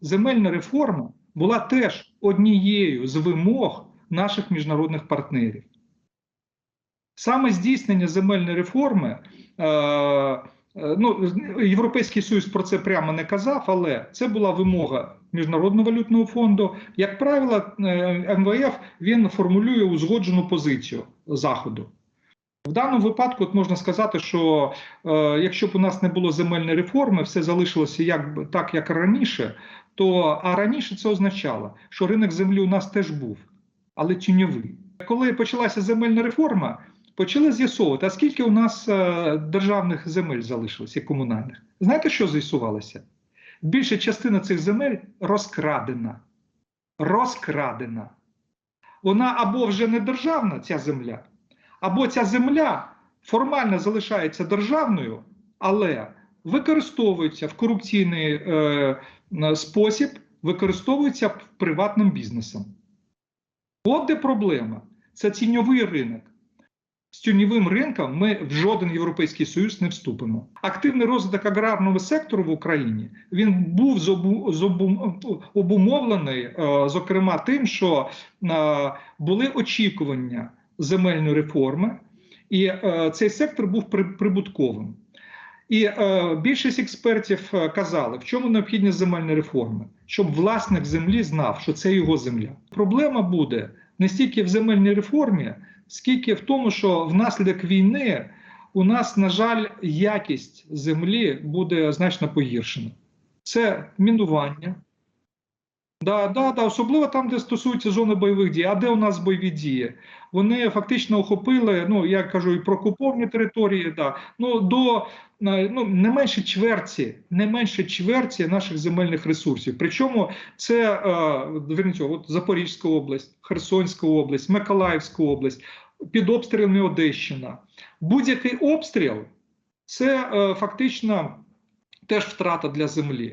земельна реформа була теж однією з вимог наших міжнародних партнерів. Саме здійснення земельної реформи, е, е, ну, Європейський Союз про це прямо не казав, але це була вимога Міжнародного валютного фонду. Як правило, е, МВФ він формулює узгоджену позицію Заходу. В даному випадку от можна сказати, що е, якщо б у нас не було земельної реформи, все залишилося як, так, як раніше, то а раніше це означало, що ринок землі у нас теж був, але тіньовий. Коли почалася земельна реформа, почали з'ясовувати, а скільки у нас е, державних земель залишилося і комунальних. Знаєте, що з'ясувалося? Більша частина цих земель розкрадена. Розкрадена. Вона або вже не державна, ця земля, або ця земля формально залишається державною, але використовується в корупційний е, спосіб, використовується приватним бізнесом. От де проблема. Це тіньовий ринок. З тіньовим ринком ми в жоден європейський союз не вступимо. Активний розвиток аграрного сектору в Україні він був обумовлений, е, зокрема, тим, що е, були очікування земельної реформи, і е, цей сектор був при- прибутковим. І е, більшість експертів е, казали, в чому необхідність земельної реформи, щоб власник землі знав, що це його земля. Проблема буде не стільки в земельній реформі, скільки в тому, що внаслідок війни у нас, на жаль, якість землі буде значно погіршена. Це мінування. Да, да, да, особливо там, де стосується зони бойових дій. А де у нас бойові дії? Вони фактично охопили, ну я кажу, і про окуповані території, да, ну до е, ну, не менше чверті, не менше чверті наших земельних ресурсів. Причому це е, от Запорізька область, Херсонська область, Миколаївська область, під обстрілами Одещина. Будь-який обстріл це е, фактично теж втрата для землі.